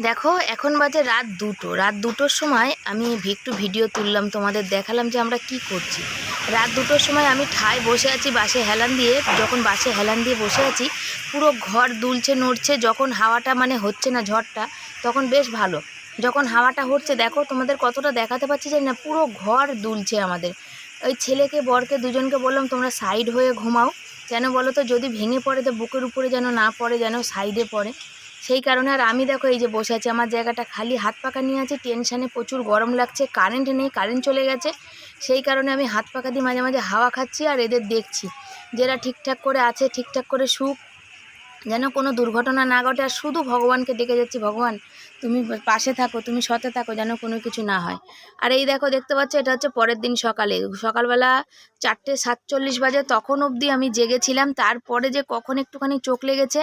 দেখো, এখন বাজে রাত দুটো। রাত দুটোর সময় আমি একটু ভিডিও তুললাম, তোমাদের দেখালাম যে আমরা কি করছি। রাত দুটোর সময় আমি ঠায় বসে আছি বাসে হেলান দিয়ে। যখন বাসে হেলান দিয়ে বসে আছি, পুরো ঘর দুলছে নড়ছে, যখন হাওয়াটা মানে হচ্ছে না ঝড়টা, তখন বেশ ভালো। যখন হাওয়াটা হচ্ছে, দেখো তোমাদের কতটা দেখাতে পাচ্ছি জানি না, পুরো ঘর দুলছে আমাদের। ওই ছেলেকে, বরকে, দুজনকে বললাম, তোমরা সাইড হয়ে ঘুমাও। যেন বলো তো, যদি ভেঙে পড়ে তো বুকের উপরে যেন না পড়ে, যেন সাইডে পড়ে। সেই কারণে আর আমি দেখো এই যে বসে আছি, আমার জায়গাটা খালি হাত পাকা নিয়ে আছে টেনশানে প্রচুর গরম লাগছে কারেন্ট নেই কারেন্ট চলে গেছে। সেই কারণে আমি হাত পাকা দিয়ে মাঝে মাঝে হাওয়া খাচ্ছি আর এদের দেখছি, যেরা ঠিকঠাক করে আছে, ঠিকঠাক করে সুখ যেন কোনো দুর্ঘটনা না ঘটে আর শুধু ভগবানকে ডেকে যাচ্ছি, ভগবান, তুমি পাশে থাকো, তুমি সতে থাকো যেন কোনো কিছু না হয়। আর এই দেখো, দেখতে পাচ্ছ, এটা হচ্ছে পরের দিন সকালে। সকালবেলা চারটে সাতচল্লিশ বাজে, তখন অবধি আমি জেগেছিলাম। তারপরে যে কখন একটুখানি চোখ লেগেছে,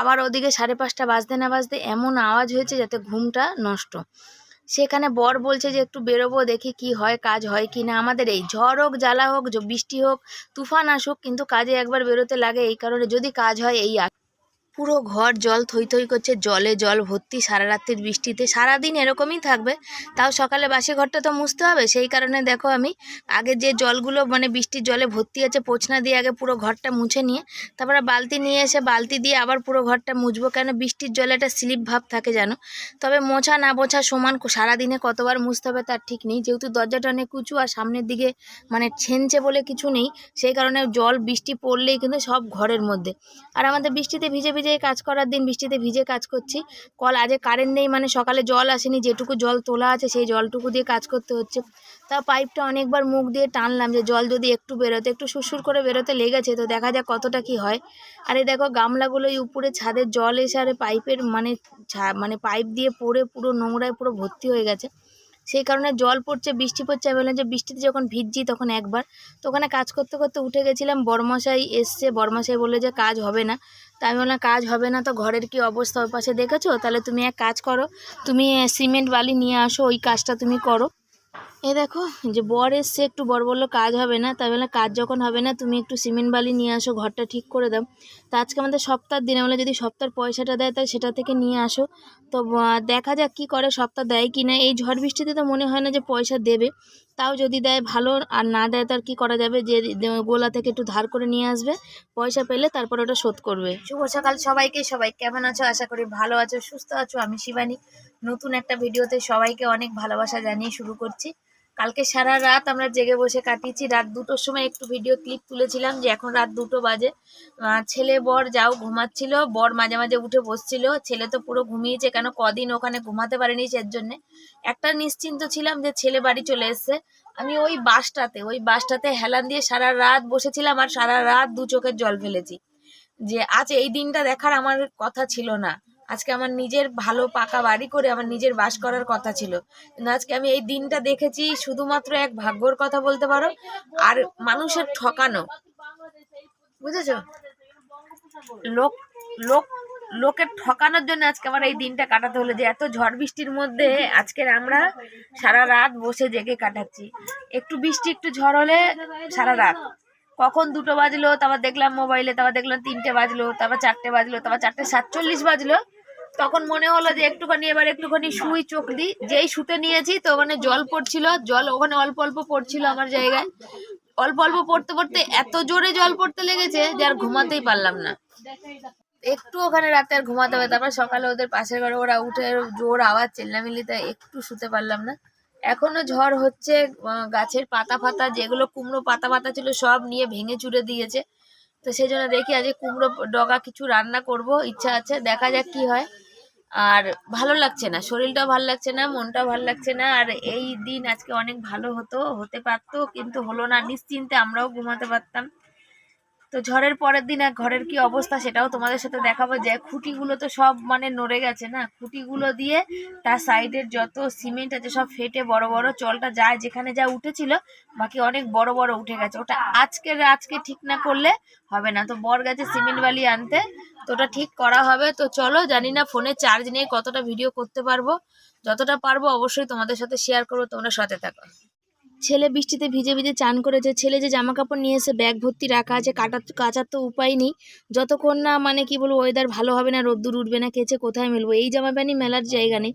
আবার ওদিকে সাড়ে পাঁচটা বাজতে না বাজতে এমন আওয়াজ হয়েছে যাতে ঘুমটা নষ্ট। সেখানে বর বলছে যে, একটু বেরোবো, দেখি কি হয়, কাজ হয় কি না। আমাদের এই ঝড় হোক, জ্বালা হোক বৃষ্টি হোক, তুফান আসুক, কিন্তু কাজে একবার বেরোতে লাগে, এই কারণে যদি কাজ হয়, এই পুরো ঘর জল থই থই করছে, জলে জল ভর্তি, সারা রাত্রির বৃষ্টিতে। সারাদিন এরকমই থাকবে। তাও সকালে বাসি ঘরটা তো মুছতে হবে, সেই কারণে দেখো আমি আগে যে জলগুলো মানে বৃষ্টির জলে ভর্তি আছে, পোছনা দিয়ে আগে পুরো ঘরটা মুছে নিয়ে, তারপরে বালতি নিয়ে এসে বালতি দিয়ে আবার পুরো ঘরটা মুছবো। কেন বৃষ্টির জলে একটা স্লিপ ভাব থাকে জানো? তবে মোছা না মোছা সমান, সারাদিনে কতবার মুছতে হবে তার ঠিক নেই। যেহেতু দরজাটা অনেক উঁচু আর সামনের দিকে মানে ছেনছে বলে কিছু নেই, সেই কারণে জল, বৃষ্টি পড়লেই কিন্তু সব ঘরের মধ্যে। আর আমাদের বৃষ্টিতে ভিজে ভিজে কাজ করার দিন বৃষ্টিতে ভিজে কাজ করছি। কল আজে কারেন্ট নেই মানে সকালে জল আসেনি, যেটুকু জল তোলা আছে সেই জলটুকু দিয়ে কাজ করতে হচ্ছে। তাও পাইপটা অনেকবার মুখ দিয়ে টানলাম যে জল যদি একটু বেরোতে, একটু সুরসুর করে বেরোতে লেগেছে, তো দেখা যাক কতটা কি হয়। আর এই দেখো, গামলাগুলো এই উপরে ছাদের জল এসে আর পাইপের মানে মানে পাইপ দিয়ে পড়ে পুরো নোংরায় পুরো ভর্তি হয়ে গেছে। সেই কারণে জল পড়ছে, বৃষ্টি পড়ছে, আমি বললাম যে বৃষ্টিতে যখন ভিজছি তখন একবার। তো ওখানে কাজ করতে করতে উঠে গেছিলাম, বরমশাই এসছে, বরমশাই বলল যে কাজ হবে না। তা আমি বললাম, কাজ হবে না তো ঘরের কি অবস্থা ওই পাশে দেখেছ? তাহলে তুমি এক কাজ করো, তুমি সিমেন্ট বালি নিয়ে আসো, ওই কাজটা তুমি করো। এ দেখো যে বর এসছে, একটু বর বলল কাজ হবে না, তাই বললাম কাজ যখন হবে না, তুমি একটু সিমেন্ট বালি নিয়ে আসো, ঘরটা ঠিক করে দাও। তা আজকে আমাদের সপ্তাহ দিনে বলে যদি সপ্তাহের পয়সাটা দেয় তাই সেটা থেকে নিয়ে আসো। তো দেখা যাক কি করে সপ্তাহ দেয় কি না। এই ঝড় বৃষ্টিতে তো মনে হয় না যে পয়সা দেবে। তাও যদি দেয় ভালো, আর না দেয়, তার কি করা যাবে? যে গোলা থেকে একটু ধার করে নিয়ে আসবে, পয়সা পেলে তারপর ওটা শোধ করবে। শুভ সকাল সবাইকে, সবাই কেমন আছো? আশা করি ভালো আছো, সুস্থ আছো। আমি শিবানী। নতুন একটা ভিডিওতে সবাইকে অনেক ভালোবাসা জানিয়ে শুরু করছি। কালকে সারা রাত আমরা জেগে বসে কাটিয়েছি। রাত দুটোর সময় একটু ভিডিও ক্লিপ তুলেছিলাম যে এখন রাত দুটো বাজে। ছেলে বর যাও ঘুমাচ্ছিল, বর মাঝে মাঝে উঠে বসছিল। ছেলে তো পুরো ঘুমিয়েছে কেন? কদিন ওখানে ঘুমাতে পারেনি সের জন্যে। একটা নিশ্চিন্ত ছিলাম যে ছেলে বাড়ি চলে এসছে। আমি ওই বাসটাতে ওই বাসটাতে হেলান দিয়ে সারা রাত বসেছিলাম আর সারা রাত দু চোখের জল ফেলেছি। যে আজ এই দিনটা দেখার আমার কথা ছিল না। আজকে আমার নিজের ভালো পাকা বাড়ি করে আমার নিজের বাস করার কথা ছিল। কিন্তু আজকে আমি এই দিনটা দেখেছি, শুধুমাত্র এক ভাগ্যর কথা বলতে পারো, আর মানুষের ঠকানো। বুঝেছ? লোক লোক, লোকের ঠকানোর জন্য আজকে আমার এই দিনটা কাটাতে হলো, যে এত ঝড় বৃষ্টির মধ্যে আজকের আমরা সারা রাত বসে জেগে কাটাচ্ছি। একটু বৃষ্টি, একটু ঝড় হলে সারা রাত। কখন দুটো বাজলো, তারপর দেখলাম মোবাইলে, তারপর দেখলাম তিনটে বাজলো, তারপর চারটে বাজলো, তারপর চারটে সাতচল্লিশ বাজলো তখন মনে হলো যে একটুখানি, এবার একটুখানি শুই চোখ দিই। যেই শুতে নিয়েছি, তো ওখানে জল পড়ছিল। জল ওখানে অল্প অল্প পড়ছিল আমার জায়গায়। অল্প অল্প পড়তে পড়তে এত জোরে জল পড়তে লেগেছে যে আর ঘুমাতেই পারলাম না। একটু ওখানে রাতে আর ঘুমাতে হবে। তারপর সকালে ওদের পাশের ঘরে ওরা উঠে জোর আওয়াজ, চেল্লামিল্লিতে একটু শুতে পারলাম না। এখনও ঝড় হচ্ছে গাছের পাতা ফাতা, যেগুলো কুমড়ো পাতা পাতা ছিল, সব নিয়ে ভেঙে চুরে দিয়েছে। তো সেই জন্য দেখি আজকে কুমড়ো, ডগা কিছু রান্না করব, ইচ্ছা আছে। দেখা যাক কি হয়। আর ভালো লাগছে না, শরীরটাও ভালো লাগছে না, মনটাও ভালো লাগছে না, আর এই দিন আজকে অনেক ভালো হতো, হতে পারতো, কিন্তু হলো না, নিশ্চিন্তে আমরাও ঘুমাতে পারতাম। তো ঝড়ের পরের দিন আর ঘরের কি অবস্থা সেটাও তোমাদের সাথে দেখাবো, যে খুঁটিগুলো তো সব মানে নড়ে গেছে না, খুঁটিগুলো দিয়ে তার সাইডের যত সিমেন্ট আছে সব ফেটে বড় বড় চলটা যায়, যেখানে যা উঠেছিল, বাকি অনেক বড় বড় উঠে গেছে। ওটা আজকে আজকে ঠিক না করলে হবে না। তো বর গেছে সিমেন্ট বালি আনতে তো ওটা ঠিক করা হবে, তো চলো জানি না ফোনে চার্জ নিয়ে কতটা ভিডিও করতে পারব। যতটা পারব অবশ্যই তোমাদের সাথে শেয়ার করব, তোমরা সাথে থাকো। ছেলে বৃষ্টিতে ভিজে ভিজে চান করেছে, ছেলে যে জামা কাপড় নিয়ে এসে ব্যাগ ভর্তি রাখা আছে, কাটার কাচার তো উপায় নেই। যতক্ষণ না মানে কি বলব ওয়েদার ভালো হবে না, রোদ্দুর উঠবে না, কেচে কোথায় মেলবো? এই জামা প্যান্টই মেলার জায়গা নেই।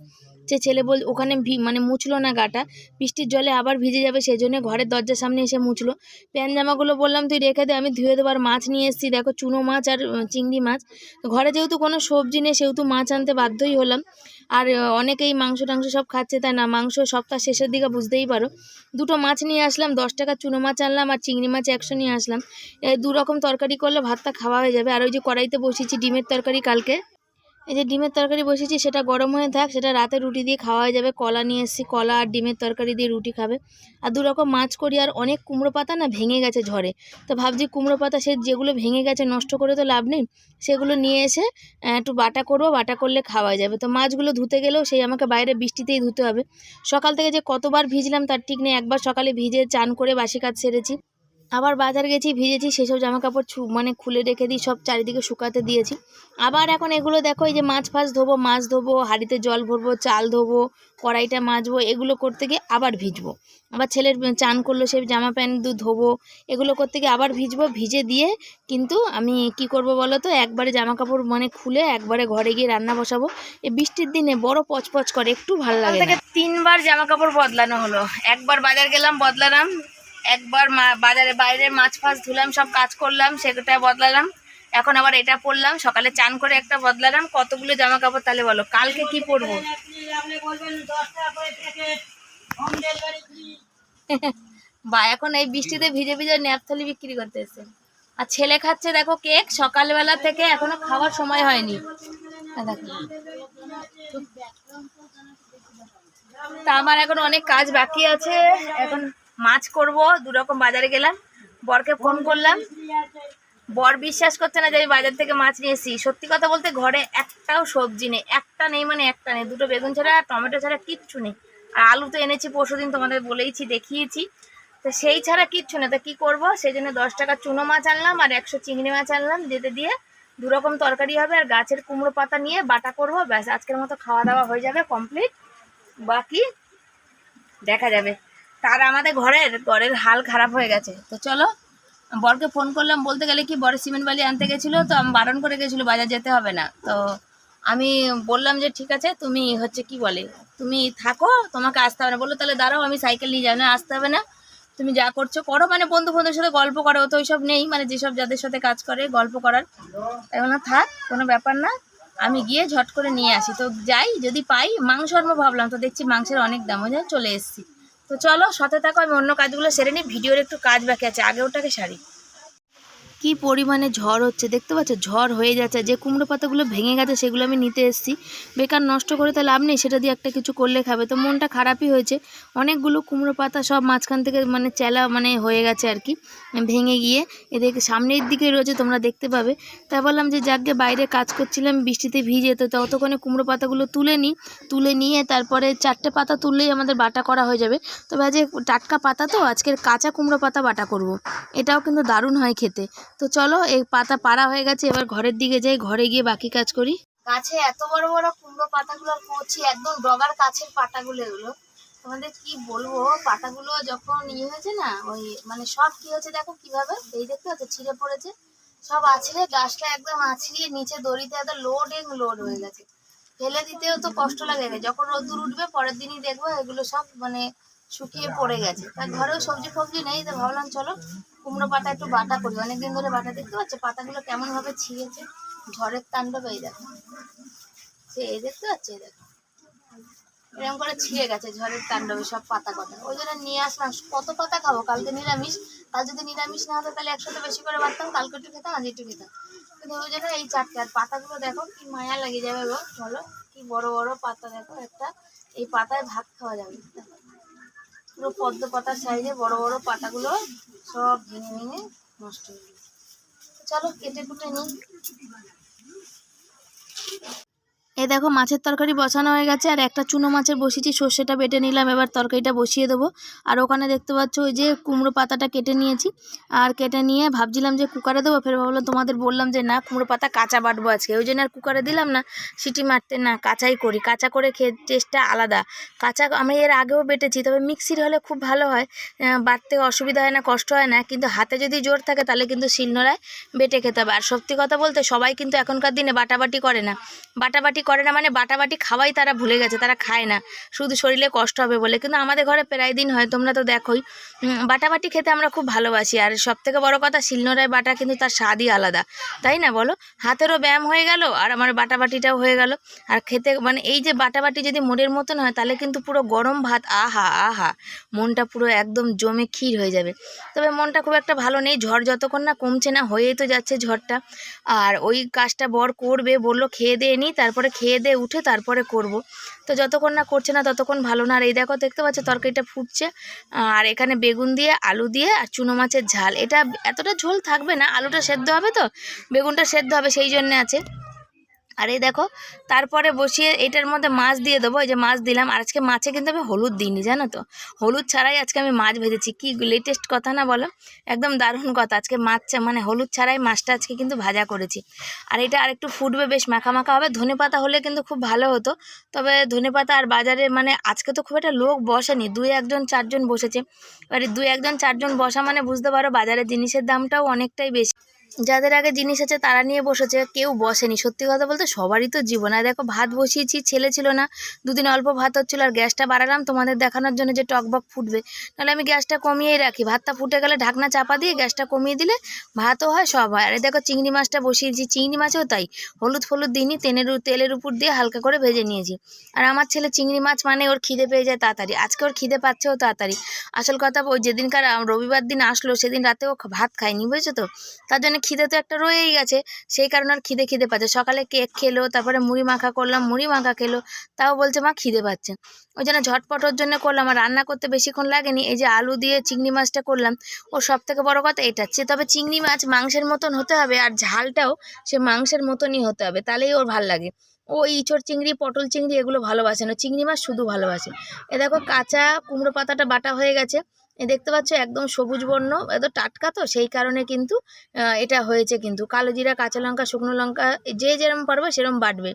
সে ছেলে বল ওখানে মানে মুছলো না গাটা, বৃষ্টির জলে আবার ভিজে যাবে সেই জন্য ঘরের দরজার সামনে এসে মুছলো। প্যান জামাগুলো বললাম, তুই রেখে দে, আমি ধুয়ে দেবার মাছ নিয়ে এসেছি। দেখো চুনো মাছ আর চিংড়ি মাছ। ঘরে যেহেতু কোনো সবজি নেই, সেহেতু মাছ আনতে বাধ্যই হলাম। আর অনেকেই মাংস টাংস সব খাচ্ছে, তাই না? মাংস সপ্তাহ শেষের দিকে বুঝতেই পারো। দুটো মাছ নিয়ে আসলাম, দশ টাকা চুনো মাছ আনলাম আর চিংড়ি মাছ একশো নিয়ে আসলাম। দু রকম তরকারি করলে ভাতটা খাওয়া হয়ে যাবে। আর ওই যে কড়াইতে বসিয়েছি, ডিমের তরকারি কালকে। এই যে ডিমের তরকারি বসিয়েছি সেটা গরম হয়ে থাক, সেটা রাতে রুটি দিয়ে খাওয়া যাবে। কলা নিয়ে এসেছি, কলা আর ডিমের তরকারি দিয়ে রুটি খাবে। আর দু রকম মাছ করি, আর অনেক কুমড়ো পাতা না ভেঙে গেছে ঝড়ে। তো ভাবছি কুমড়ো পাতা, সে যেগুলো ভেঙে গেছে নষ্ট করে তো লাভ নেই, সেগুলো নিয়ে এসে একটু বাটা করব, বাটা করলে খাওয়া যাবে। তো মাছগুলো ধুতে গেলেও সেই আমাকে বাইরে বৃষ্টিতেই ধুতে হবে। সকাল থেকে যে কতবার ভিজলাম তার ঠিক নেই, একবার সকালে ভিজে চান করে বাসি কাজ সেরেছি। আবার বাজার গেছি ভিজেছি সেসব জামা কাপড় ছু মানে খুলে রেখে দিই সব চারিদিকে শুকাতে দিয়েছি। আবার এখন এগুলো দেখো এই যে মাছ ফাছ ধোবো মাছ ধোবো হাঁড়িতে জল ভরবো চাল ধোবো কড়াইটা মাজবো এগুলো করতে গিয়ে আবার ভিজবো। আবার ছেলের চান করল সে জামা প্যান্ট দু ধোবো এগুলো করতে গিয়ে আবার ভিজবো ভিজে দিয়ে কিন্তু আমি কি করব বলো তো একবারে জামা কাপড় মানে খুলে একবারে ঘরে গিয়ে রান্না বসাবো। এই বৃষ্টির দিনে বড় পচপচ করে একটু ভালো লাগে তিনবার জামা কাপড় বদলানো হলো। একবার বাজার গেলাম বদলালাম একবার মা- বাজারে বাইরে মাছ ফাছ ধুলাম, সব কাজ করলাম, সেটা বদলালাম। এখন আবার এটা পরলাম, সকালে চান করে একটা বদলালাম। কতগুলো জামা কাপড় তাহলে বলো? কালকে কি পরবো? বা, এখন এই বৃষ্টিতে ভিজে ভিজে ন্যাপথলি বিক্রি করতে এসে আর ছেলে খাচ্ছে, দেখো কেক, সকালবেলা থেকে এখনও খাওয়ার সময় হয়নি। তা আমার এখন অনেক কাজ বাকি আছে। এখন মাছ করব দু রকম বাজারে গেলাম, বরকে ফোন করলাম। বর বিশ্বাস করছে না যে আমি বাজার থেকে মাছ নিয়ে এসেছি। সত্যি কথা বলতে ঘরে একটাও সবজি নেই, একটা নেই মানে একটা নেই। দুটো বেগুন ছাড়া, টমেটো ছাড়া কিচ্ছু নেই। আর আলু তো এনেছি পরশুদিন, তোমাদের বলেইছি, দেখিয়েছি। তো সেই ছাড়া কিচ্ছু না তা কী করব? সেই জন্য দশ টাকা চুনো মাছ আনলাম আর একশো চিংড়ি মাছ আনলাম, যেতে দিয়ে দু রকম তরকারি হবে আর গাছের কুমড়ো পাতা নিয়ে বাটা করব। ব্যাস, আজকের মতো খাওয়া দাওয়া হয়ে যাবে কমপ্লিট। বাকি দেখা যাবে। তার আমাদের ঘরের ঘরের হাল খারাপ হয়ে গেছে। তো চলো, বরকে ফোন করলাম, বলতে গেলে কি বরের সিমেন্ট বালি আনতে গেছিল, তো আমি বারণ করে গেছিল, বাজার যেতে হবে না। তো আমি বললাম যে, ঠিক আছে, তুমি হচ্ছে কি বলে, তুমি থাকো, তোমাকে আসতে হবে না। বলল, তাহলে দাঁড়াও, আমি সাইকেল নিয়ে যাও না আসতে হবে না। তুমি যা করছ করো। মানে বন্ধু বন্ধুর সাথে গল্প করো তো ওইসব নেই মানে যেসব যাদের সাথে কাজ করে, গল্প করার। বললাম, থাক, কোনো ব্যাপার না, আমি গিয়ে ঝট করে নিয়ে আসি। তো যাই, যদি পাই, মাংস ভাবলাম, তো দেখছি মাংসের অনেক দাম, ওই চলে এসেছি। তো চলো, সাথে থাকো, আমি অন্য কাজগুলো সেরে নিই। ভিডিওর একটু কাজ বাকি আছে, আগে ওটাকে সারি। কি পরিমাণে ঝড় হচ্ছে? দেখতে পাচ্ছ, ঝড় হয়ে যাচ্ছে। যে কুমড়ো পাতাগুলো ভেঙে গেছে, সেগুলো আমি নিতে এসেছি। বেকার নষ্ট করে তো লাভ নেই, সেটা দিয়ে একটা কিছু করলে খাবে। তো মনটা খারাপই হয়েছে। অনেকগুলো কুমড়ো পাতা সব মাঝখান থেকে মানে চেলা মানে হয়ে গেছে আর কি, ভেঙে গিয়ে। এদিকে সামনের দিকে রয়েছে, তোমরা দেখতে পাবে। তাই বললাম যে, যাকে বাইরে কাজ করছিলাম, বৃষ্টিতে ভিজে, তো ততক্ষণে কুমড়ো পাতাগুলো তুলে নিই তুলে নিয়ে তারপরে চারটে পাতা তুললেই আমাদের বাটা করা হয়ে যাবে। তবে আজ টাটকা পাতা তো, আজকের কাঁচা কুমড়ো পাতা বাটা করব। এটাও কিন্তু দারুণ হয় খেতে। তো চলো, এই পাতা পাড়া হয়ে গেছে, এবার ঘরের দিকে যাই, ঘরে গিয়ে বাকি কাজ করি। গাছে এত বড় বড় কুমড়ো পাতাগুলো করছি, একদম ডগার কাছের পাতাগুলো এগুলো। তোমাদের কি বলব, পাতাগুলো যখন ইয়ে হয়েছে না, ওই মানে সব কি হয়েছে দেখো কীভাবে? এই দেখতে পাচ্ছ, ছিঁড়ে পড়েছে। সব আছড়ে গাছটা একদম আছড়িয়ে নিচে দড়িতে এত লোডিং লোড হয়ে গেছে। ফেলে দিতেও তো কষ্ট লাগে যখন রোদ্দুর উঠবে, পরের দিনই দেখব এগুলো সব মানে শুকিয়ে পড়ে গেছে। তার ঘরেও সবজি ফবজি নেই, তো ভাবলাম চলো কুমড়ো পাতা একটু বাটা করি। অনেকদিন ধরে বাটা দেখতে পাচ্ছ, পাতাগুলো কেমন ভাবে ছিঁড়েছে, ঝড়ের তাণ্ডব এই দেখো। সে এই দেখতে পাচ্ছ, এই দেখো। এরকম করে ছিঁড়ে গেছে ঝড়ের তাণ্ডবে সব পাতা কটা। ওই জন্য নিয়ে আসলাম, কত পাতা খাব? কালকে নিরামিষ, কাল যদি নিরামিষ না হতো তাহলে একসাথে বেশি করে বাড়তাম কালকে একটু খেতাম, আজ একটু খেতাম। কিন্তু ওই জন্য এই চারটে, আর পাতাগুলো দেখো কি মায়া লেগে যাবে গো বলো কি বড় বড় পাতা দেখো, একটা এই পাতায় ভাত খাওয়া যাবে। পুরো পদ্ম পাতার সাইজে বড় বড় পাতাগুলো সব ভেঙে ভেঙে নষ্ট হয়ে গেছে। চলো কেটে কুটে নিই। এই দেখো, মাছের তরকারি বসানো হয়ে গেছে, আর একটা চুনো মাছের বসিয়েছি, সর্ষেটা বেটে নিলাম, এবার তরকারিটা বসিয়ে দেবো। আর ওখানে দেখতে পাচ্ছ ওই যে কুমড়ো পাতাটা কেটে নিয়েছি, আর কেটে নিয়ে ভাবছিলাম যে কুকারে দেবো, ফের ভাবলাম তোমাদের বললাম যে না, কুমড়ো পাতা কাঁচা বাটবো আজকে। ওই জন্য আর কুকারে দিলাম না, সিটি মারতে না, কাঁচাই করি। কাঁচা করে খেয়ে টেস্টটা আলাদা। কাঁচা আমি এর আগেও বেটেছি, তবে মিক্সির হলে খুব ভালো হয়। বাটতে অসুবিধা হয় না, কষ্ট হয় না, কিন্তু হাতে যদি জোর থাকে, তাহলে কিন্তু শিলনোড়ায় বেটে খেতে হবে। আর সত্যি কথা বলতে, সবাই কিন্তু এখনকার দিনে বাটাবাটি করে না। বাটাবাটি করে না মানে বাটাবাটি খাওয়াই তারা ভুলে গেছে, তারা খায় না। শুধু শরীরে কষ্ট হবে বলে। কিন্তু আমাদের ঘরে প্রায় দিন হয়, তোমরা তো দেখোই। বাটাবাটি খেতে আমরা খুব ভালোবাসি। আর সব থেকে বড় কথা, শিলনোড়ায় বাটা কিন্তু তার স্বাদই আলাদা। তাই না বলো? হাতেরও ব্যায়াম হয়ে গেল, আর আমার বাটাবাটিটাও হয়ে গেল। আর খেতে মানে এই যে বাটাবাটি যদি মোড়ের মতন হয়, তাহলে কিন্তু পুরো গরম ভাত, আহা আহা। মনটা পুরো একদম জমে ক্ষীর হয়ে যাবে। তবে মনটা খুব একটা ভালো নেই, ঝড় যতক্ষণ না কমছে না, হয়েই তো যাচ্ছে ঝড়টা। আর ওই কাজটা বর করবে, বলল খেয়ে দিয়ে নিই তারপরে খেয়ে দিয়ে উঠে তারপরে করব। তো যতক্ষণ না করছে না ততক্ষণ ভালো না। আর এই দেখো, দেখতে পাচ্ছ তরকারিটা ফুটছে। আর এখানে বেগুন দিয়ে, আলু দিয়ে আর চুনো মাছের ঝাল। এটা এতটা ঝোল থাকবে না, আলুটা সেদ্ধ হবে তো? বেগুনটা সেদ্ধ হবে, সেই জন্যে আছে। আর এই দেখো, তারপরে বসিয়ে এটার মধ্যে মাছ দিয়ে দেবো। এই যে মাছ দিলাম, আর আজকে মাছে কিন্তু আমি হলুদ দিইনি, জানো তো? হলুদ ছাড়াই আজকে আমি মাছ ভেজেছি। কি লেটেস্ট কথা না বলো? একদম দারুণ কথা। আজকে মাছ মানে হলুদ ছাড়াই মাছটা আজকে কিন্তু ভাজা করেছি। আর এটা আরেকটু ফুটবে, বেশ মাখা মাখা হবে। ধনে পাতা হলে কিন্তু খুব ভালো হতো। তবে ধনে পাতা আর বাজারে মানে আজকে তো খুব একটা লোক বসেনি। দুই একজন, চারজন বসেছে। এবারে দুই একজন, চারজন বসা মানে বুঝতে পারো বাজারে জিনিসের দামটাও অনেকটাই বেশি। যাদের আগে জিনিস আছে তারা নিয়ে বসেছে, কেউ বসেনি। সত্যি কথা বলতে সবারই তো জীবন। আর দেখো, ভাত বসিয়েছি, ছেলে ছিল না, দুদিন অল্প ভাত হচ্ছিল আর গ্যাসটা বাড়ালাম, তোমাদের দেখানোর জন্য যে টকবক ফুটবে। নাহলে আমি গ্যাসটা কমিয়েই রাখি। ভাতটা ফুটে গেলে ঢাকনা চাপা দিয়ে গ্যাসটা কমিয়ে দিলে ভাতও হয়, সব হয়। আর দেখো, চিংড়ি মাছটা বসিয়েছি। চিংড়ি মাছও তাই, হলুদ ফলুদ দিইনি, তেলের তেলের উপর দিয়ে হালকা করে ভেজে নিয়েছি। আর আমার ছেলে চিংড়ি মাছ মানে ওর খিদে পেয়ে যায় তাড়াতাড়ি। আজকে ওর খিদে পাচ্ছেও তাড়াতাড়ি। আসল কথা, ওই যেদিনকার রবিবার দিন আসলো, সেদিন রাতে ও ভাত খায়নি, বুঝেছ তো? তার জন্য খিদে তো একটা রয়েই গেছে। সেই কারণে আর খিদে খিদে পাচ্ছে। সকালে কেক খেলো, তারপরে মুড়ি মাখা করলাম, মুড়ি মাখা খেলো, তাও বলছে মা খিদে পাচ্ছে। ওই জন্য ঝটপট ওর জন্য করলাম। আর রান্না করতে বেশিক্ষণ লাগেনি। এই যে আলু দিয়ে চিংড়ি মাছটা করলাম, ও সব থেকে বড়ো কথা এটা হচ্ছে তবে চিংড়ি মাছ মাংসের মতন হতে হবে আর ঝালটাও সে মাংসের মতনই হতে হবে। তাহলেই ওর ভালো লাগে। ও ইঁচড় চিংড়ি, পটল চিংড়ি এগুলো ভালোবাসে না। চিংড়ি মাছ শুধু ভালোবাসে। এ দেখো কাঁচা কুমড়ো পাতাটা বাটা হয়ে গেছে। দেখতে পাচ্ছ একদম সবুজ বর্ণ, এত টাটকা তো, সেই কারণে কিন্তু এটা হয়েছে কিন্তু। কালো জিরা, কাঁচা লঙ্কা, শুকনো লঙ্কা, যে যেরকম পারবে সেরকম বাটবে।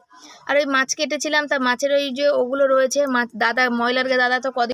আর ওই মাছ কেটেছিলাম, তা মাছের ওই যে ওগুলো রয়েছে, মাছ, দাদা, ময়লার দাদা তো কদিন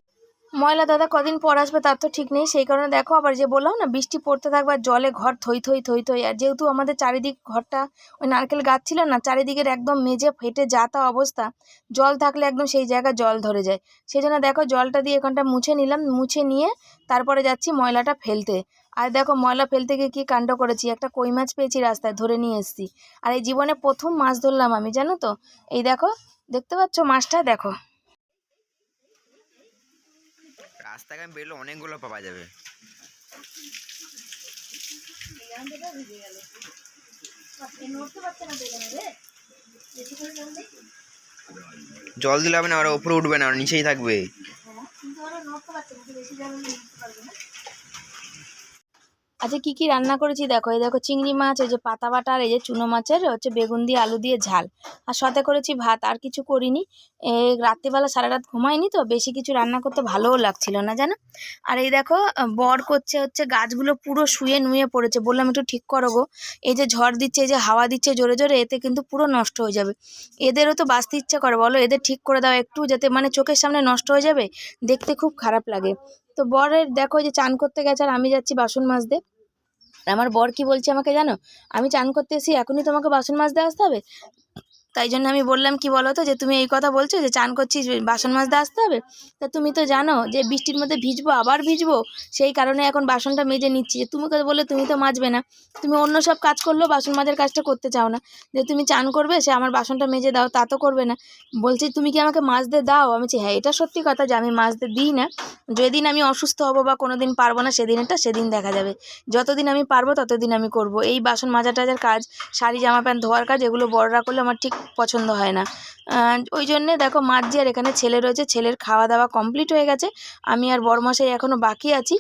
ময়লা দাদা কদিন পর আসবে, তার তো ঠিক নেই। সেই কারণে দেখো, আবার যে বললাম না, বৃষ্টি পড়তে থাকবে আর জলে ঘর থই থই থই থই। আর যেহেতু আমাদের চারিদিক ঘরটা ওই নারকেল গাছ ছিল না, চারিদিকের একদম মেঝে ফেটে যা তা অবস্থা, জল থাকলে একদম সেই জায়গায় জল ধরে যায়। সেই জন্য দেখো, জলটা দিয়ে এখানটা মুছে নিলাম, মুছে নিয়ে তারপরে যাচ্ছি ময়লাটা ফেলতে। আর দেখো, ময়লা ফেলতে গিয়ে কী কাণ্ড করেছি? একটা কই মাছ পেয়েছি রাস্তায়, ধরে নিয়ে এসেছি। আর এই জীবনে প্রথম মাছ ধরলাম আমি, জানো তো? এই দেখো, দেখতে পাচ্ছ মাছটা? দেখো। রাস্তায় আমি বেরোলে অনেকগুলো পাওয়া যাবে। জল দিলে হবে না, ওরা উপরে উঠবে না নিচেই থাকবে। আচ্ছা কি কি রান্না করেছি? দেখো, এই দেখো চিংড়ি মাছ, এই যে পাতা বাটা, আর এই যে চুনো মাছের, হচ্ছে বেগুন দিয়ে আলু দিয়ে ঝাল। আর সাথে করেছি ভাত, আর কিছু করিনি। এই রাত্রিবেলা সারা রাত ঘুমাইনি তো, বেশি কিছু রান্না করতে ভালোও লাগছিল না, জানো? আর এই দেখো বর করছে হচ্ছে গাছগুলো পুরো শুয়ে নুয়ে পড়েছে। বললাম, একটু ঠিক করো গো। এই যে ঝড় দিচ্ছে, এই যে হাওয়া দিচ্ছে জোরে জোরে, এতে কিন্তু পুরো নষ্ট হয়ে যাবে। এদেরও তো বাঁচতে ইচ্ছে করে, বলো? এদের ঠিক করে দাও একটু, যাতে মানে চোখের সামনে নষ্ট হয়ে যাবে। দেখতে খুব খারাপ লাগে। তো বরের, দেখো যে চান করতে গেছে, আর আমি যাচ্ছি বাসন মাজতে। আর আমার বর কি বলছে আমাকে জানো? আমি চান করতে এসে এখনই তোমাকে বাসন মাছ মাজতে আসতে হবে। তাই জন্য আমি বললাম, কি বলো তো যে তুমি এই কথা বলছো যে চান করছিস, বাসন মাজতে আসতে হবে? তা তুমি তো জানো যে বৃষ্টির মধ্যে ভিজবো, আবার ভিজবো, সেই কারণে এখন বাসনটা মেজে নিচ্ছি। যে তুমি বললে তুমি তো মাজবে না। তুমি অন্য সব কাজ করলেও বাসন মাজার কাজটা করতে চাও না। যে তুমি চান করবে, সে আমার বাসনটা মেজে দাও, তা তো করবে না। বলছি, তুমি কি আমাকে মাজতে দাও? আমি বলছি হ্যাঁ এটা সত্যি কথা যে আমি মাজতে দিই না। যেদিন আমি অসুস্থ হব বা কোনো দিন পারব না, সেদিনটা সেদিন দেখা যাবে। যতদিন আমি পারব, ততদিন আমি করব। এই বাসন মাজা টাজার কাজ, শাড়ি, জামা প্যান্ট, ধোয়ার কাজ, এগুলো বড়রা করলে আমার ঠিক পছন্দ হয় না। ওই জন্যে দেখো মাঝি আর এখানে ছেলে রয়েছে, ছেলের খাওয়া দাওয়া কমপ্লিট হয়ে গেছে। আমি আর বড়মশাই এখনও বাকি আছি।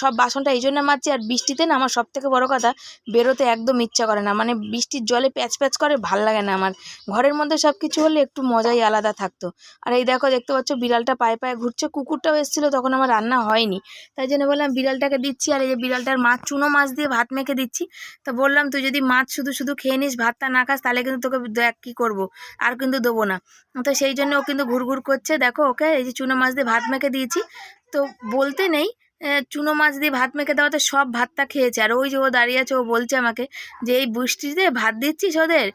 সব বাসনটা এই জন্য মারছি আর বৃষ্টিতে না আমার সব থেকে বড় কথা, বেরোতে একদম ইচ্ছা করে না। মানে বৃষ্টির জলে প্যাচ প্যাচ করে ভালো লাগে না আমার। ঘরের মধ্যে সব কিছু হলে একটু মজাই আলাদা থাকতো। আর এই দেখো দেখতে পাচ্ছ বিড়ালটা পায়ে পায়ে ঘুরছে। কুকুরটাও এসেছিল, তখন আমার রান্না হয়নি। তাই জন্য বললাম বিড়ালটাকে দিচ্ছি আর এই যে বিড়ালটার মাছ চুনো মাছ দিয়ে ভাত মেখে দিচ্ছি। তা বললাম, তুই যদি মাছ শুধু শুধু খেয়ে নিস, ভাতটা না খাস, তাহলে কিন্তু তোকে দেখ কী করব, আর কিন্তু দেবো না। তো সেই জন্য ও কিন্তু ঘুরঘুর করছে। দেখো ওকে এই যে চুনো মাছ দিয়ে ভাত মেখে দিয়েছি। তো বলতে নেই চুনো মাছ দিয়ে ভাত মেখে দেওয়াতে সব ভাতটা খেয়েছে। আর ওই যে ও দাঁড়িয়ে আছে, ও বলছে আমাকে যে, এই বৃষ্টিতে ভাত দিচ্ছিস ওদের?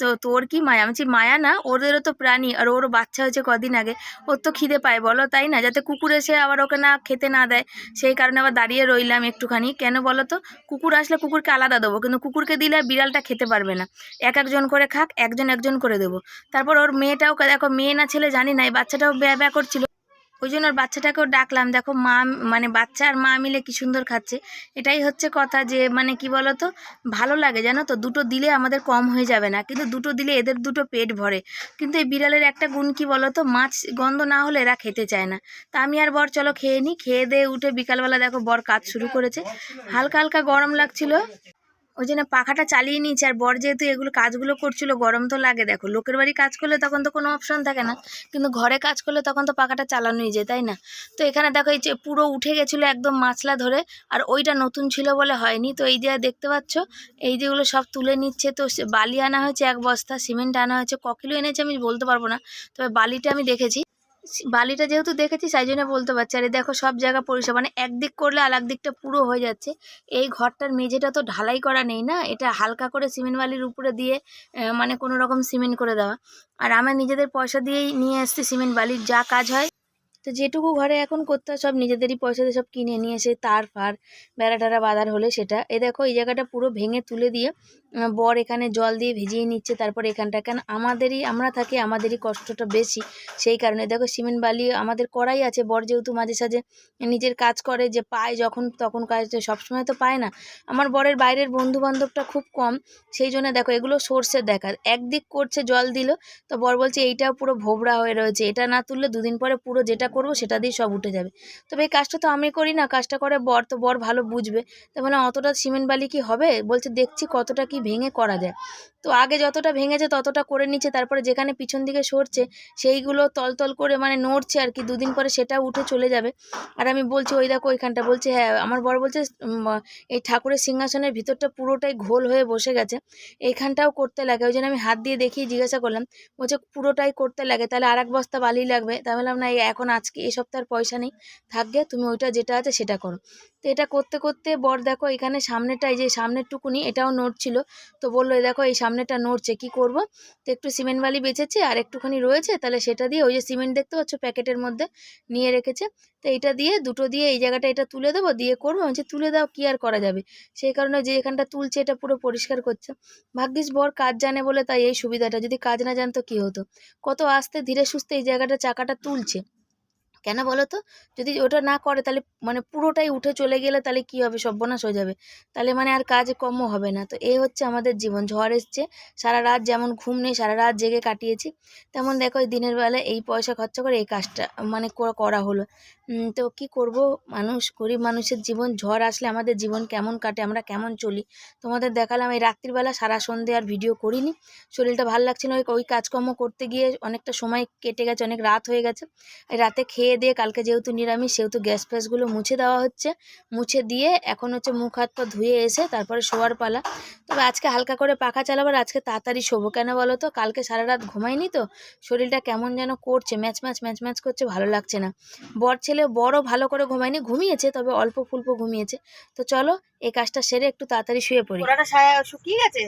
তো তোর কি মায়া? আমি মায়া না, ওদেরও তো প্রাণী। আর ওর বাচ্চা হয়েছে কদিন আগে। ওর তো খিদে পায়, বলো তাই না? যাতে কুকুর এসে আবার ওকে না খেতে না দেয়। সেই কারণে আবার দাঁড়িয়ে রইলাম একটুখানি। কেন বলো তো? কুকুর আসলে কুকুরকে আলাদা দেবো। কিন্তু কুকুরকে দিলে বিড়ালটা খেতে পারবে না। এক একজন করে খাক, একজন একজন করে দেবো। তারপর ওর মেয়েটাও দেখো মেয়ে না ছেলে জানি না, এই বাচ্চাটাও ব্যা ব্যা করছিল। ওই জন্য ওর বাচ্চাটাকেও ডাকলাম, দেখো মা মানে বাচ্চা আর মা মিলে কি সুন্দর খাচ্ছে। এটাই হচ্ছে কথা যে মানে কি বলো তো ভালো লাগে জানো তো, দুটো দিলে আমাদের কম হয়ে যাবে না, কিন্তু দুটো দিলে এদের দুটো পেট ভরে। কিন্তু এই বিড়ালের একটা গুণ কি বলো তো মাছ গন্ধ না হলে এরা খেতে চায় না। তা আমি আর বর, চলো খেয়ে নিই খেয়ে দিয়ে উঠে বিকালবেলা দেখো বর কাজ শুরু করেছে। হালকা হালকা গরম লাগছিল। ওই জন্য পাখাটা চালিয়ে নিয়েছে, আর বর যেহেতু এগুলো কাজগুলো করছিল, গরম তো লাগে, দেখো, লোকের বাড়ি কাজ করলে তখন তো কোনো অপশন থাকে না, কিন্তু ঘরে কাজ করলে তখন তো পাখাটা চালানোই যায়, তাই না? তো এখানে দেখো এই যে পুরো উঠে গেছিল একদম মাছলা ধরে, আর ওইটা নতুন ছিল বলে হয়নি, তো এই যে দেখতে পাচ্ছ, এই যেগুলো সব তুলে নিচ্ছে, তো বালি আনা হয়েছে, এক বস্তা, সিমেন্ট আনা হয়েছে, ক কিলো এনেছে আমি বলতে পারব না, তবে বালিটা আমি দেখেছি। বালিটা যেহেতু দেখেছি, সেই জন্য বলতে পারছি। আরে দেখো, সব জায়গা পরিষ্কার। মানে একদিক করলে আর দিকটা পুরো হয়ে যাচ্ছে। এই ঘরটার মেঝেটা তো ঢালাই করা নেই না? এটা হালকা করে সিমেন্ট বালির উপরে দিয়ে মানে কোনো রকম সিমেন্ট করে দেওয়া। আর আমার নিজেদের পয়সা দিয়েই নিয়ে আসছি সিমেন্ট বালির। যা কাজ হয় তো যেটুকু ঘরে এখন করতে হয়, সব নিজেদেরই পয়সা দিয়ে সব কিনে নিয়ে এসে তার ফার, বেড়া টেরা বাঁধার হলে সেটা। এ দেখো, এই জায়গাটা পুরো ভেঙে তুলে দিয়ে বর এখানে জল দিয়ে ভিজিয়ে নিচ্ছে, তারপর এখানটা। কেন আমাদেরই, আমরা থাকি, আমাদেরই কষ্টটা বেশি। সেই কারণে দেখো, সিমেন্ট, বালি, আমাদের করাই আছে। বর যেহেতু মাঝে সাঝে নিজের কাজ করে, যে পায় যখন, তখন কাজ সবসময় তো পায় না। আমার বরের বাইরের বন্ধু বান্ধবটা খুব কম, সেই জন্য দেখো, এগুলো সোর্সের দেখা। একদিক করছে জল দিল, তো বর বলছে, এইটাও পুরো ভোবরা হয়ে রয়েছে। এটা না তুললে দুদিন পরে পুরো যেটা করব, সেটা দিয়ে সব উঠে যাবে। তবে এই কাজটা তো আমি করি না, কাজটা করে বর, তো বর ভালো বুঝবে। তো মানে অতটা সিমেন্ট বালি কি হবে? বলছে, দেখছি কতটা কি ভেঙে করা যায়। তো আগে যতটা ভেঙেছে, ততটা করে নিচ্ছে। তারপরে যেখানে পিছন দিকে সরছে, সেইগুলো তলতল করে মানে নড়ছে আর কি। দুদিন পরে সেটা উঠে চলে যাবে। আর আমি বলছি, ওই দেখো ওইখানটা। বলছে হ্যাঁ। আমার বর বলছে এই ঠাকুরের সিংহাসনের ভিতরটা পুরোটাই ঘোল হয়ে বসে গেছে। এইখানটাও করতে লাগে। ওই জন্য আমি হাত দিয়ে দেখিয়ে জিজ্ঞাসা করলাম। বলছে, পুরোটাই করতে লাগে, তাহলে আর এক বস্তা বালি লাগবে। তা বললাম, না, এই এখন আজকে এই সপ্তাহের পয়সা নেই। থাকবে তুমি ওইটা যেটা আছে সেটা করো। তো এটা করতে করতে বর দেখো এখানে সামনেটা এই যে সামনের টুকুনি এটাও নড়ছিল। তো বলল দেখো এই সামনেটা নড়ছে কি করব? তো একটু সিমেন্ট বালি বেঁচেছে আর একটুখানি রয়েছে তাহলে সেটা দিয়ে ওই যে সিমেন্ট দেখতে পাচ্ছ প্যাকেটের মধ্যে নিয়ে রেখেছে। তো এইটা দিয়ে দুটো দিয়ে এই জায়গাটা এটা তুলে দেবো দিয়ে করব। বলছি, তুলে দাও কি আর করা যাবে? সেই কারণে যে এখানটা তুলছে এটা পুরো পরিষ্কার করছে। ভাগ্যিস বর কাজ জানে বলে তাই এই সুবিধাটা যদি কাজ না জানতো কি হতো? কত আস্তে ধীরে সুস্থে এই জায়গাটা চাকাটা তুলছে। কেন বলো তো যদি ওটা না করে তাহলে মানে পুরোটাই উঠে চলে গেলে তাহলে কি হবে? সর্বনাশ হয়ে যাবে। তাহলে মানে আর কাজ কমও হবে না। তো এই হচ্ছে আমাদের জীবন। ঝড় এসছে। সারা রাত যেমন ঘুম নেই, সারা রাত জেগে কাটিয়েছি। তেমন দেখো দিনের বেলা এই পয়সা খরচা করে এই কাজটা মানে করা হলো। তো কি করব? মানুষ, গরিব মানুষের জীবন। ঝড় আসলে আমাদের জীবন কেমন কাটে? আমরা কেমন চলি? তোমাদের দেখালাম এই রাত্রিবেলা সারা সন্ধে আর ভিডিও করিনি। শরীরটা ভালো লাগছে না। ওই ওই কাজকর্ম করতে গিয়ে অনেকটা সময় কেটে গেছে, অনেক রাত হয়ে গেছে। রাতে খেয়ে দিয়ে কালকে যেহেতু নিরামিষ, সেহেতু গ্যাস ফ্যাসগুলো মুছে দেওয়া হচ্ছে। মুছে দিয়ে এখন হচ্ছে মুখ, হাত, পা ধুয়ে এসে তারপরে শোয়ার পালা। তবে আজকে হালকা করে পাখা চালাবার, আজকে তাড়াতাড়ি শোবো। কেন বলো তো? কালকে সারা রাত ঘুমাইনি তো। শরীরটা কেমন যেন করছে, ম্যাচ ম্যাচ ম্যাচ ম্যাচ করছে, ভালো লাগছে না। বর ছেলে বড় ভালো করে ঘুমায়নি, ঘুমিয়েছে, তবে অল্প ফুল্প ঘুমিয়েছে। তো চলো, এই কাজটা সেরে একটু তাড়াতাড়ি শুয়ে পড়ি। সায়া শুকিয়ে গেছে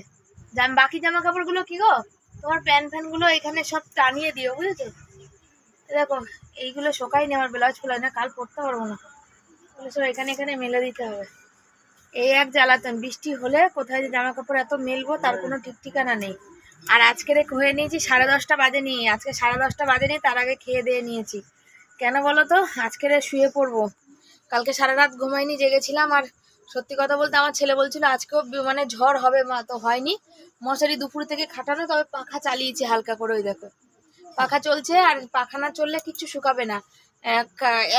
বাকি জামা কাপড়গুলো কি গো? তোমার প্যান্ট ফ্যানগুলো এখানে সব টানিয়ে দিও, বুঝেছ? দেখো, এইগুলো শোকায়নি আমার ব্লাউজ ফোলাই না, কাল পরতে পারব না। সব এখানে এখানে মেলে দিতে হবে। এই এক জ্বালাতন, বৃষ্টি হলে কোথায় যে জামা কাপড় এত মেলবো, তার কোনো ঠিক ঠিকানা নেই। আর আজকে আজকের হয়ে নিয়েছি, সাড়ে দশটা বাজে নিয়ে আজকে সাড়ে দশটা বাজে নিয়ে তার আগে খেয়ে দিয়ে নিয়েছি। কেন বলো তো? আজকের শুয়ে পড়ব। কালকে সারা রাত ঘুমাইনি, জেগেছিলাম। আর সত্যি কথা বলতে, আমার ছেলে বলছিল, আজকেও মানে ঝড় হবে, মা, তো হয়নি। মশারি দুপুর থেকে খাটানো, তবে পাখা চালিয়েছি হালকা করে, ওই দেখো। পাখা চলছে আর পাখা না চললে কিচ্ছু শুকাবে না।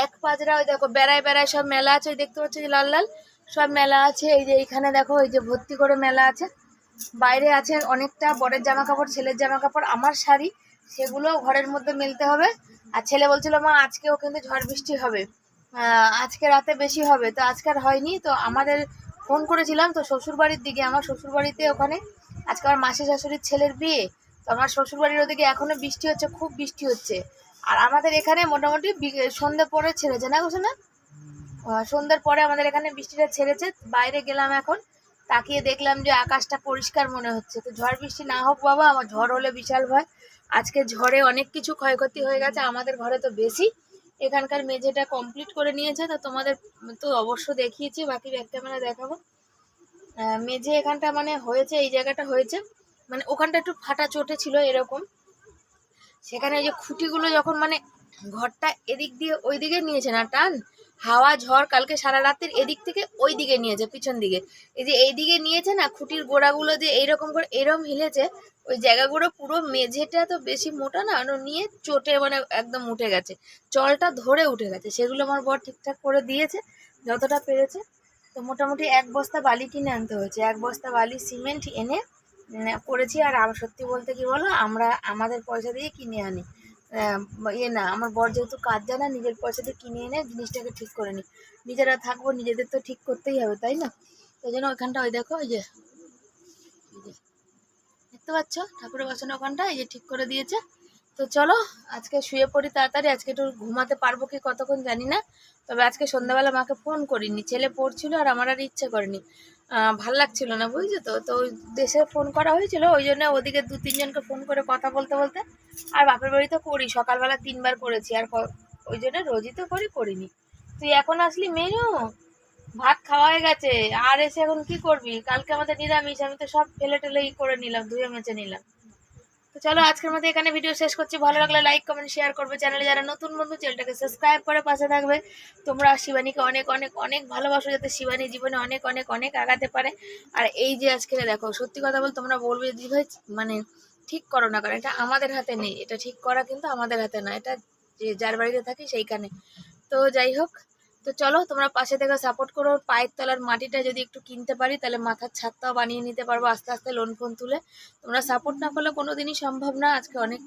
এক পাজরা ওই দেখো, বেড়ায় বেড়ায় সব মেলা আছে, ওই দেখতে পাচ্ছ লাল লাল? সব মেলা আছে, এই যে এইখানে দেখো, এই যে ভর্তি করে মেলা আছে। বাইরে আছে অনেকটা বরের জামা কাপড় ছেলের জামা কাপড় আমার শাড়ি, সেগুলো ঘরের মধ্যে মেলতে হবে। আর ছেলে বলছিল, মা, আজকেও কিন্তু ঝড় বৃষ্টি হবে। আজকে রাতে বেশি হবে। তো আজকে আর হয়নি, তো আমাদের ফোন করেছিলাম, তো শ্বশুরবাড়ির দিকে, আমার শ্বশুরবাড়িতে ওখানে, আজকে আমার মাসি শাশুড়ির ছেলের বিয়ে। তো আমার শ্বশুরবাড়ির ওদিকে এখনও বৃষ্টি হচ্ছে, খুব বৃষ্টি হচ্ছে। আর আমাদের এখানে মোটামুটি সন্ধ্যে পরে ছেড়েছে, না বুঝো না সন্ধ্যের পরে আমাদের এখানে বৃষ্টিটা ছেড়েছে, বাইরে গেলাম এখন, তাকিয়ে দেখলাম যে আকাশটা পরিষ্কার মনে হচ্ছে। তো ঝড় বৃষ্টি না হোক বাবা, আমার ঝড় হলে বিশাল ভয়। আজকে ঝড়ে অনেক কিছু ক্ষয়ক্ষতি হয়ে গেছে, আমাদের ঘরে তো বেশি। এখানকার মেঝেটা কমপ্লিট করে নিয়েছে, তো তোমাদের তো অবশ্য দেখিয়েছি, বাকি ব্যাক ক্যামেরা দেখাবো। মেঝে এখানটা মানে হয়েছে, এই জায়গাটা হয়েছে। মানে ওখানটা একটু ফাটা চোটে ছিল এরকম। সেখানে যে খুঁটিগুলো যখন মানে ঘরটা এদিক দিয়ে ওই দিকে নিয়েছে না, টান? হাওয়া, ঝড়, কালকে সারা রাতের এদিক থেকে ওই দিকে নিয়েছে, পিছন দিকে। এই যে এই দিকে নিয়েছে না, খুঁটির গোড়াগুলো যে এইরকম করে এরম হিলেছে, ওই জায়গাগুলো পুরো মেঝেটা তো বেশি মোটা না নিয়ে চোটে মানে একদম উঠে গেছে। জলটা ধরে উঠে গেছে। সেগুলো আমার বর ঠিকঠাক করে দিয়েছে, যতটা পেরেছে। তো মোটামুটি এক বস্তা বালি কিনে আনতে হয়েছে। এক বস্তা বালি সিমেন্ট এনে করেছি। আর সত্যি বলতে কি বলো? আমরা, আমাদের পয়সা দিয়ে কিনে আনি। ইয়ে না, আমার বর যেহেতু কাজ জানা নিজের পয়সা দিয়ে কিনে এনে জিনিসটাকে ঠিক করে নিই নিজেরা থাকব, নিজেদের তো ঠিক করতেই হবে, তাই না? ওই জন্য ওইখানটা, ওই দেখো ওই যে, এই দেখতে পাচ্ছ? ঠাকুরের বসানো ওখানটা, এই যে ঠিক করে দিয়েছে। তো চলো, আজকে শুয়ে পড়ি তাড়াতাড়ি, আজকে একটু ঘুমাতে পারব কি কতক্ষণ জানি না। তবে আজকে সন্ধ্যাবেলা মাকে ফোন করিনি, ছেলে পড়ছিল আর আমার আর ইচ্ছে করেনি। ভালো লাগছিল না বুঝছ তো? তো দেশে ফোন করা হয়েছিল, ওই জন্য ওদিকে দু, তিনজনকে ফোন করে কথা বলতে বলতে, আর বাপের বাড়ি তো করি, সকালবেলা তিনবার করেছি, আর ওই জন্য রোজই তো করি, করিনি। তুই এখন আসলি মেনু? ভাত খাওয়া হয়ে গেছে, আর এসে এখন কি করবি? কালকে আমাদের নিরামিষ, আমি তো সব ফেলে টেলে ই করে নিলাম, ধুয়ে মেচে নিলাম। তো চলো আজকের মতো এখানে ভিডিও শেষ করছি। ভালো লাগলে লাইক কমেন্ট শেয়ার করবে। চ্যানেলে যারা নতুন বন্ধু, চ্যানেলটাকে সাবস্ক্রাইব করে পাশে থাকবে। তোমরা শিবানীকে অনেক অনেক অনেক ভালোবাসো যাতে শিবানী জীবনে অনেক অনেক অনেক আগাতে পারে। আর এই যে আজকে দেখো, সত্যি কথা বল তোমরা বলবে যে, ভাই মানে ঠিক করো না কারণ এটা আমাদের হাতে নেই। এটা ঠিক করা কিন্তু আমাদের হাতে না। এটা যে যার বাড়িতে থাকি সেইখানে। তো যাই হোক তো চলো তোমরা পাশে থেকে সাপোর্ট করো। পায়ের তলার মাটিটা যদি একটু কিনতে পারি, তাহলে মাথার ছাদটাও বানিয়ে নিতে পারব আস্তে আস্তে লোন ফোন তুলে। তোমরা সাপোর্ট না করলে কোনো দিনই সম্ভব না। আজকে অনেক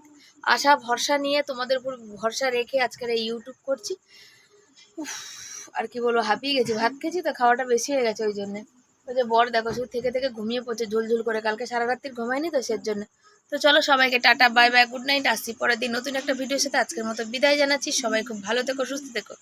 আশা, ভরসা নিয়ে তোমাদের উপর ভরসা রেখে আজকের এই ইউটিউব করছি। আর কি বলব, হাঁপিয়ে গেছি। ভাত খেয়েছি তো, খাওয়াটা বেশি হয়ে গেছে ওই জন্যে। ওই যে বর দেখো, শুধু থেকে থেকে ঘুমিয়ে পড়ছে ঝুলঝুল করে। কালকে সারা রাত্রির ঘুমায়নি তো সের জন্য। তো চলো সবাইকে tata bye bye good night আসছি পরের দিন নতুন একটা ভিডিওর সাথে। আজকের মতো বিদায় জানাচ্ছি। সবাই খুব ভালো থেকো, সুস্থ থেকো।